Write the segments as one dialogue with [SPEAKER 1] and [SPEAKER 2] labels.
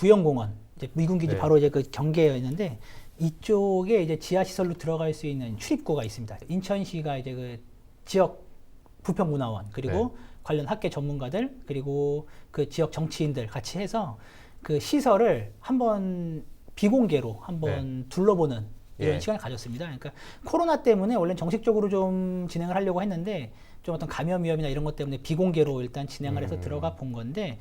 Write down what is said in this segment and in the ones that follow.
[SPEAKER 1] 부영공원 이제 미군 기지
[SPEAKER 2] 네.
[SPEAKER 1] 바로 이제 그 경계에 있는데 이쪽에 이제 지하 시설로 들어갈 수 있는 출입구가 있습니다. 인천시가 이제 그 지역 부평문화원 그리고
[SPEAKER 2] 네.
[SPEAKER 1] 관련 학계 전문가들 그리고 그 지역 정치인들 같이 해서 그 시설을 한번 비공개로 한번 둘러보는 이런
[SPEAKER 2] 예.
[SPEAKER 1] 시간을 가졌습니다. 그러니까 코로나 때문에 원래 정식적으로 좀 진행을 하려고 했는데 좀 어떤 감염 위험이나 이런 것 때문에 비공개로 일단 진행을 해서
[SPEAKER 2] 음.
[SPEAKER 1] 들어가 본 건데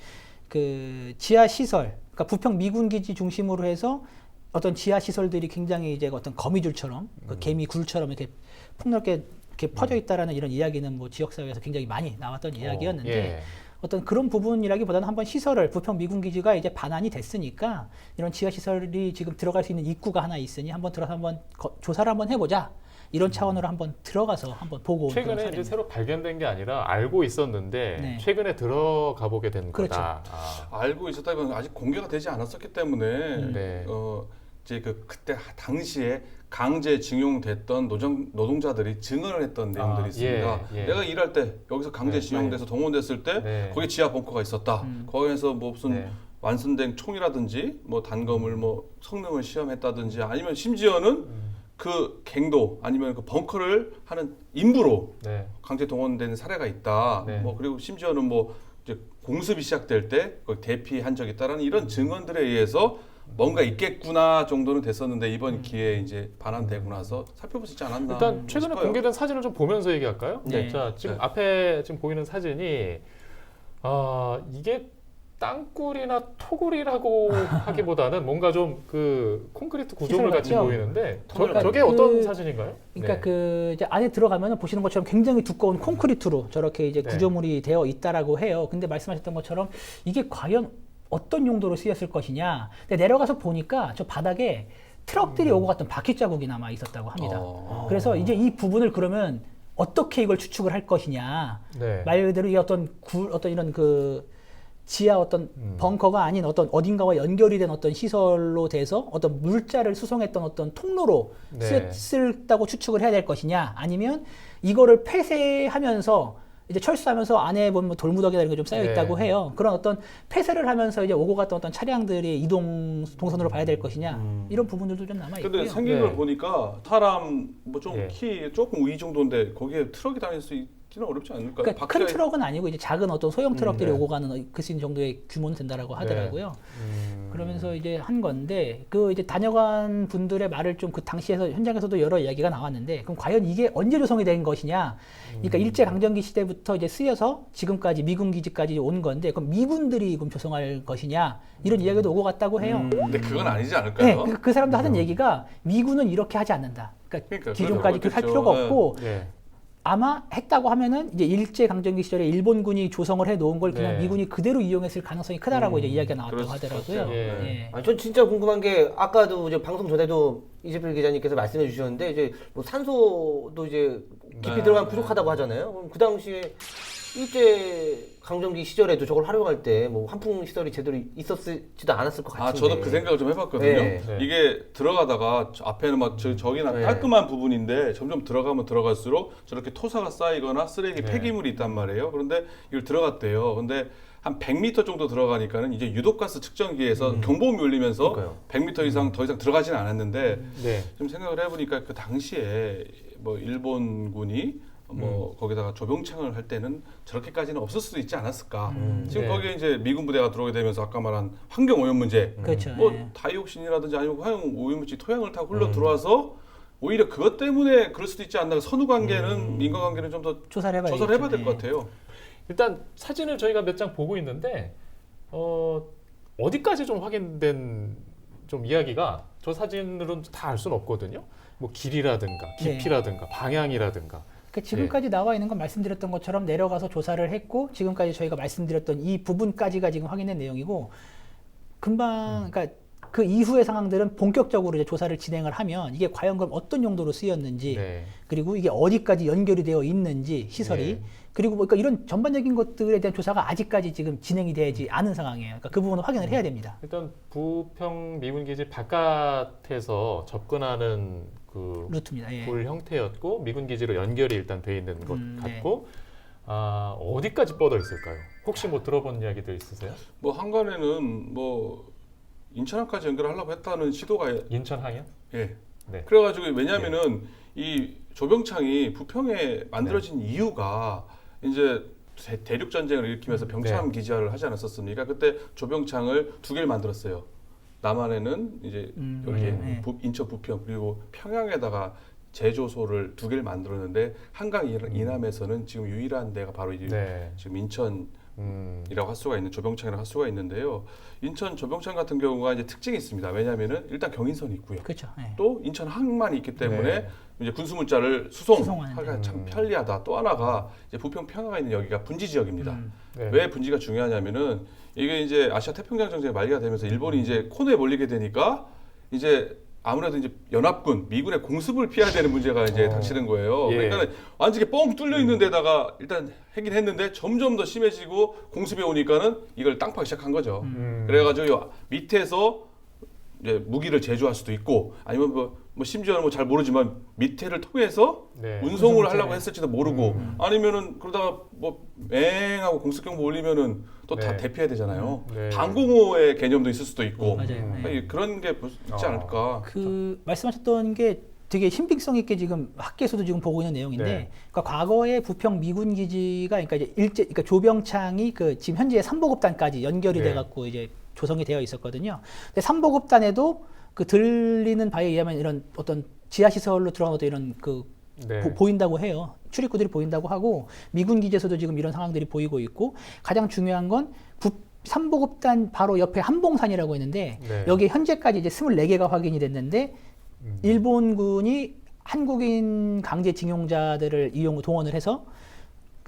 [SPEAKER 1] 그 지하 시설, 그러니까 부평 미군 기지 중심으로 해서 어떤 지하 시설들이 굉장히 이제 어떤 거미줄처럼 그
[SPEAKER 2] 음.
[SPEAKER 1] 개미 굴처럼 이렇게 폭넓게 이렇게 퍼져 있다라는 이런 이야기는 뭐 지역 사회에서 굉장히 많이 나왔던 이야기였는데
[SPEAKER 2] 어, 예.
[SPEAKER 1] 어떤 그런 부분이라기보다는 한번 시설을 부평 미군 기지가 이제 반환이 됐으니까 이런 지하 시설이 지금 들어갈 수 있는 입구가 하나 있으니 한번 들어서 한번 거- 조사를 한번 해보자 이런 차원으로 한번 들어가서 한번 보고
[SPEAKER 2] 최근에 이제. 새로 발견된 게 아니라 알고 있었는데
[SPEAKER 1] 네.
[SPEAKER 2] 최근에 들어가 보게 된
[SPEAKER 1] 그렇죠.
[SPEAKER 2] 거다. 아.
[SPEAKER 3] 알고 있었다면 아직 공개가 되지 않았었기 때문에
[SPEAKER 2] 네.
[SPEAKER 3] 어 이제 그 그때 당시에 강제 징용됐던 노정 노동자들이 증언을 했던 내용들이
[SPEAKER 2] 아,
[SPEAKER 3] 있습니다.
[SPEAKER 2] 예, 예.
[SPEAKER 3] 내가 일할 때 여기서 강제
[SPEAKER 2] 네,
[SPEAKER 3] 징용돼서 동원됐을 때
[SPEAKER 2] 네.
[SPEAKER 3] 거기 지하 벙커가 있었다.
[SPEAKER 1] 음.
[SPEAKER 3] 거기에서 뭐 무슨
[SPEAKER 2] 네.
[SPEAKER 3] 완성된 총이라든지 뭐 단검을 뭐 성능을 시험했다든지 아니면 심지어는
[SPEAKER 2] 음.
[SPEAKER 3] 그 갱도 아니면 그 벙커를 하는 인부로
[SPEAKER 2] 네.
[SPEAKER 3] 강제 동원된 사례가 있다.
[SPEAKER 2] 네.
[SPEAKER 3] 뭐 그리고 심지어는 뭐 이제 공습이 시작될 때 거기 대피한 적이 있다라는 이런 증언들에 의해서 뭔가 있겠구나 정도는 됐었는데 이번 기회에 이제 반환되고 나서 있지 않았나.
[SPEAKER 2] 일단 최근에
[SPEAKER 3] 싶어요.
[SPEAKER 2] 공개된 사진을 좀 보면서 얘기할까요?
[SPEAKER 1] 네.
[SPEAKER 2] 자, 지금
[SPEAKER 3] 네.
[SPEAKER 2] 앞에 지금 보이는 사진이 아 이게 땅굴이나 토굴이라고 하기보다는 뭔가 좀 그 콘크리트 구조물
[SPEAKER 1] 시설
[SPEAKER 2] 같이
[SPEAKER 1] 같죠?
[SPEAKER 2] 보이는데 저,
[SPEAKER 1] 그러니까
[SPEAKER 2] 저게
[SPEAKER 1] 그-
[SPEAKER 2] 어떤 사진인가요?
[SPEAKER 1] 그러니까
[SPEAKER 2] 네.
[SPEAKER 1] 그 이제 안에 들어가면 보시는 것처럼 굉장히 두꺼운 콘크리트로 저렇게 이제
[SPEAKER 2] 네.
[SPEAKER 1] 구조물이 되어 있다라고 해요. 근데 말씀하셨던 것처럼 이게 과연 어떤 용도로 쓰였을 것이냐. 근데 내려가서 보니까 저 바닥에 트럭들이 오고 갔던 바퀴 자국이 남아 있었다고 합니다.
[SPEAKER 3] 어.
[SPEAKER 1] 그래서 이제 이 부분을 그러면 어떻게 이걸 추측을 할 것이냐.
[SPEAKER 2] 네.
[SPEAKER 1] 말 그대로 이게 어떤 굴 어떤 이런 그 지하 어떤
[SPEAKER 2] 음.
[SPEAKER 1] 벙커가 아닌 어떤 어딘가와 연결이 된 어떤 시설로 돼서 어떤 물자를 수송했던 어떤 통로로
[SPEAKER 2] 네.
[SPEAKER 1] 쓰였다고 추측을 해야 될 것이냐 아니면 이거를 폐쇄하면서 이제 철수하면서 안에 보면 뭐 돌무더기나 이런 게 좀 쌓여
[SPEAKER 2] 네.
[SPEAKER 1] 있다고 해요. 그런 어떤 폐쇄를 하면서 이제 오고 갔던 어떤 차량들이 이동 동선으로 봐야 될 것이냐 이런 부분들도 좀 남아 있고요.
[SPEAKER 3] 근데 생긴
[SPEAKER 2] 네.
[SPEAKER 3] 걸 보니까 사람 뭐좀
[SPEAKER 2] 예.
[SPEAKER 3] 키 조금 위 정도인데 거기에 트럭이 다닐 수 있 기는 어렵지 않을까요?
[SPEAKER 1] 그러니까 큰 트럭은 아니고 이제 작은 어떤 소형 트럭들이
[SPEAKER 2] 네.
[SPEAKER 1] 오고 가는 그 정도의 규모는 된다라고 하더라고요.
[SPEAKER 2] 음.
[SPEAKER 1] 그러면서 이제 한 건데 그 이제 다녀간 분들의 말을 좀 그 당시에서 현장에서도 여러 이야기가 나왔는데 그럼 과연 이게 언제 조성이 된 것이냐? 그러니까
[SPEAKER 2] 음.
[SPEAKER 1] 일제 강점기 시대부터 이제 쓰여서 지금까지 미군 기지까지 온 건데 그럼 미군들이 그럼 조성할 것이냐? 이런 이야기도 오고 갔다고 해요.
[SPEAKER 3] 근데 그건 아니지
[SPEAKER 1] 네,
[SPEAKER 3] 않을까요?
[SPEAKER 1] 그, 그 사람도 하는 얘기가 미군은 이렇게 하지 않는다. 그러니까,
[SPEAKER 3] 그러니까
[SPEAKER 1] 기존까지 그렇게 할
[SPEAKER 3] 그렇겠죠.
[SPEAKER 1] 필요가
[SPEAKER 3] 네.
[SPEAKER 1] 없고
[SPEAKER 2] 네.
[SPEAKER 1] 아마 했다고 하면은 이제 일제 강점기 시절에 일본군이 조성을 해 놓은 걸 그냥
[SPEAKER 2] 네.
[SPEAKER 1] 미군이 그대로 이용했을 가능성이 크다라고
[SPEAKER 3] 음,
[SPEAKER 1] 이제 이야기가 나왔다고
[SPEAKER 3] 그럴 수
[SPEAKER 1] 하더라고요.
[SPEAKER 3] 있겠죠.
[SPEAKER 2] 예.
[SPEAKER 1] 예.
[SPEAKER 4] 아니, 전 진짜 궁금한 게 아까도 이제 방송 전에도 이재필 기자님께서 말씀해 주셨는데 이제 뭐 산소도 이제 깊이
[SPEAKER 3] 네.
[SPEAKER 4] 들어가면 부족하다고 하잖아요. 그럼 그 당시에 일제 강점기 시절에도 저걸 활용할 때 뭐 환풍 시설이 제대로 있었지도 않았을 것 같은데.
[SPEAKER 3] 아 저도 그 생각을 좀 해봤거든요.
[SPEAKER 4] 네.
[SPEAKER 2] 네.
[SPEAKER 3] 이게 들어가다가 저 앞에는 막 저, 저기나
[SPEAKER 4] 네.
[SPEAKER 3] 깔끔한 부분인데 점점 들어가면 들어갈수록 저렇게 토사가 쌓이거나 쓰레기
[SPEAKER 2] 네.
[SPEAKER 3] 폐기물이 있단 말이에요. 그런데 이걸 들어갔대요. 근데 한 100m 정도 들어가니까는 이제 유독가스 측정기에서
[SPEAKER 2] 음.
[SPEAKER 3] 경보음이 울리면서
[SPEAKER 4] 그러니까요.
[SPEAKER 3] 100m 이상 더 이상 들어가지는 않았는데
[SPEAKER 2] 네.
[SPEAKER 3] 좀 생각을 해보니까 그 당시에 뭐 일본군이 뭐 거기다가 조병창을 할 때는 저렇게까지는 없을 수도 있지 않았을까.
[SPEAKER 4] 음.
[SPEAKER 3] 지금
[SPEAKER 2] 네.
[SPEAKER 3] 거기에 이제 미군 부대가 들어오게 되면서 아까 말한 환경 오염 문제,
[SPEAKER 1] 그렇죠.
[SPEAKER 3] 뭐
[SPEAKER 1] 예.
[SPEAKER 3] 다이옥신이라든지 아니면 화형 오염 물질 토양을 타고 흘러 들어와서 오히려 그것 때문에 그럴 수도 있지 않나. 선후 관계는 인과 관계는 좀 더
[SPEAKER 1] 조사를 해봐야
[SPEAKER 3] 조사를 해봐야 될것
[SPEAKER 1] 네.
[SPEAKER 3] 같아요.
[SPEAKER 2] 일단 사진을 저희가 몇 장 보고 있는데 어, 어디까지 좀 확인된 좀 이야기가 저 사진으로는 다 알 수는 없거든요. 뭐 길이라든가
[SPEAKER 1] 네.
[SPEAKER 2] 깊이라든가 방향이라든가
[SPEAKER 1] 그러니까 지금까지 나와 있는 건 말씀드렸던 것처럼 내려가서 조사를 했고 지금까지 저희가 말씀드렸던 이 부분까지가 지금 확인된 내용이고 금방 그러니까 그 이후의 상황들은 본격적으로 이제 조사를 진행을 하면 이게 과연 그럼 어떤 용도로 쓰였는지
[SPEAKER 2] 네.
[SPEAKER 1] 그리고 이게 어디까지 연결이 되어 있는지 시설이
[SPEAKER 2] 네.
[SPEAKER 1] 그리고 뭐 그러니까 이런 전반적인 것들에 대한 조사가 아직까지 지금 진행이 되지 않은 상황이에요. 그러니까 그 부분을 확인을 해야 됩니다.
[SPEAKER 2] 일단 부평 미군 기지 바깥에서 접근하는 그
[SPEAKER 1] 루트입니다. 예.
[SPEAKER 2] 굴 형태였고 미군 기지로 연결이 일단 돼 있는 것
[SPEAKER 1] 음, 네.
[SPEAKER 2] 같고 아, 어디까지 뻗어 있을까요? 혹시 뭐 들어본 이야기들 있으세요?
[SPEAKER 3] 뭐 한간에는 뭐 인천항까지 연결하려고 했다는 시도가
[SPEAKER 2] 인천항이요?
[SPEAKER 3] 예.
[SPEAKER 2] 네.
[SPEAKER 3] 그래가지고 왜냐하면은 이 조병창이 부평에
[SPEAKER 2] 네.
[SPEAKER 3] 만들어진 이유가 이제 대- 대륙 전쟁을 일으키면서 병참
[SPEAKER 2] 네.
[SPEAKER 3] 기지화를 하지 않았었습니까? 그때 조병창을 두 개를 만들었어요. 남한에는 이제
[SPEAKER 1] 음,
[SPEAKER 3] 여기에
[SPEAKER 1] 네.
[SPEAKER 3] 부- 인천 부평 그리고 평양에다가 제조소를 두 개를 만들었는데 한강 이- 이남에서는 지금 유일한 데가 바로 이
[SPEAKER 2] 네.
[SPEAKER 3] 지금 인천
[SPEAKER 2] 음.
[SPEAKER 3] 이라고 할 수가 있는 조병창이라고 할 수가 있는데요. 인천 조병창 같은 경우가 이제 특징이 있습니다. 왜냐하면은 일단 경인선이 있고요.
[SPEAKER 1] 그렇죠. 예.
[SPEAKER 3] 또 인천 항만이 있기 때문에
[SPEAKER 2] 네.
[SPEAKER 3] 이제 군수물자를 수송하기가
[SPEAKER 1] 수송하는데.
[SPEAKER 3] 참
[SPEAKER 2] 음.
[SPEAKER 3] 편리하다. 또 하나가 이제 부평 평화가 있는 여기가 분지 지역입니다.
[SPEAKER 1] 음.
[SPEAKER 2] 네.
[SPEAKER 3] 왜 분지가 중요하냐면은 이게 이제 아시아 태평양 전쟁이 말기가 되면서 일본이 이제 코너에 몰리게 되니까 이제 아무래도 이제 연합군 미군의 공습을 피해야 되는 문제가 이제
[SPEAKER 2] 어.
[SPEAKER 3] 닥치는 거예요.
[SPEAKER 2] 예.
[SPEAKER 3] 그러니까 완전히 뻥 뚫려 있는 데다가 일단 하긴 했는데 점점 더 심해지고 공습이 오니까는 이걸 땅 파기 시작한 거죠.
[SPEAKER 2] 음.
[SPEAKER 3] 그래가지고 요 밑에서 이제 무기를 제조할 수도 있고 아니면 뭐, 뭐 심지어는 뭐 잘 모르지만 밑에를 통해서
[SPEAKER 2] 네.
[SPEAKER 3] 운송을 하려고
[SPEAKER 1] 잘-
[SPEAKER 3] 했을지도 모르고
[SPEAKER 2] 음.
[SPEAKER 3] 아니면은 그러다가 뭐 맹하고 공습 경보 올리면은 또다
[SPEAKER 2] 네.
[SPEAKER 3] 대피해야 되잖아요.
[SPEAKER 2] 네.
[SPEAKER 3] 방공호의 개념도 있을 수도 있고
[SPEAKER 1] 맞아요.
[SPEAKER 2] 음.
[SPEAKER 1] 네.
[SPEAKER 3] 그런 게 있지
[SPEAKER 2] 아.
[SPEAKER 3] 않을까.
[SPEAKER 1] 그 말씀하셨던 게 되게 신빙성 있게 지금 학계에서도 지금 보고 있는 내용인데,
[SPEAKER 2] 네.
[SPEAKER 1] 그러니까 과거에 부평 미군 기지가 그러니까 이제 일제, 그러니까 조병창이 그 지금 현재 삼보급단까지 연결이
[SPEAKER 2] 네.
[SPEAKER 1] 돼 갖고 이제 조성이 되어 있었거든요. 근데 삼보급단에도 그 들리는 바에 의하면 이런 어떤 지하 시설로 들어간 어떤 이런 그
[SPEAKER 2] 네.
[SPEAKER 1] 보, 보인다고 해요. 출입구들이 보인다고 하고 미군 기지에서도 지금 이런 상황들이 보이고 있고 가장 중요한 건 부, 삼보급단 바로 옆에 한봉산이라고 했는데
[SPEAKER 2] 네.
[SPEAKER 1] 여기 현재까지 이제 24개가 확인이 됐는데
[SPEAKER 2] 음.
[SPEAKER 1] 일본군이 한국인 강제 징용자들을 이용 동원을 해서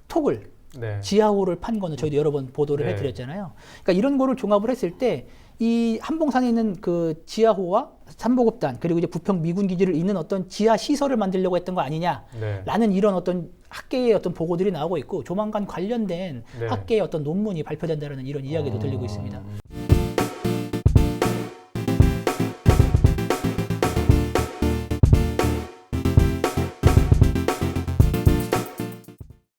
[SPEAKER 1] 톡을
[SPEAKER 2] 네.
[SPEAKER 1] 지하호를 판 거는 저희도 여러 번 보도를
[SPEAKER 2] 네.
[SPEAKER 1] 해드렸잖아요. 그러니까 이런 거를 종합을 했을 때 이 한봉산에 있는 그 지하호와 삼보급단 그리고 이제 부평 미군 기지를 잇는 어떤 지하 시설을 만들려고 했던 거 아니냐.
[SPEAKER 2] 네.
[SPEAKER 1] 라는 이런 어떤 학계의 어떤 보고들이 나오고 있고 조만간 관련된
[SPEAKER 2] 네.
[SPEAKER 1] 학계의 어떤 논문이 발표된다라는 이런 이야기도
[SPEAKER 2] 어.
[SPEAKER 1] 들리고 있습니다.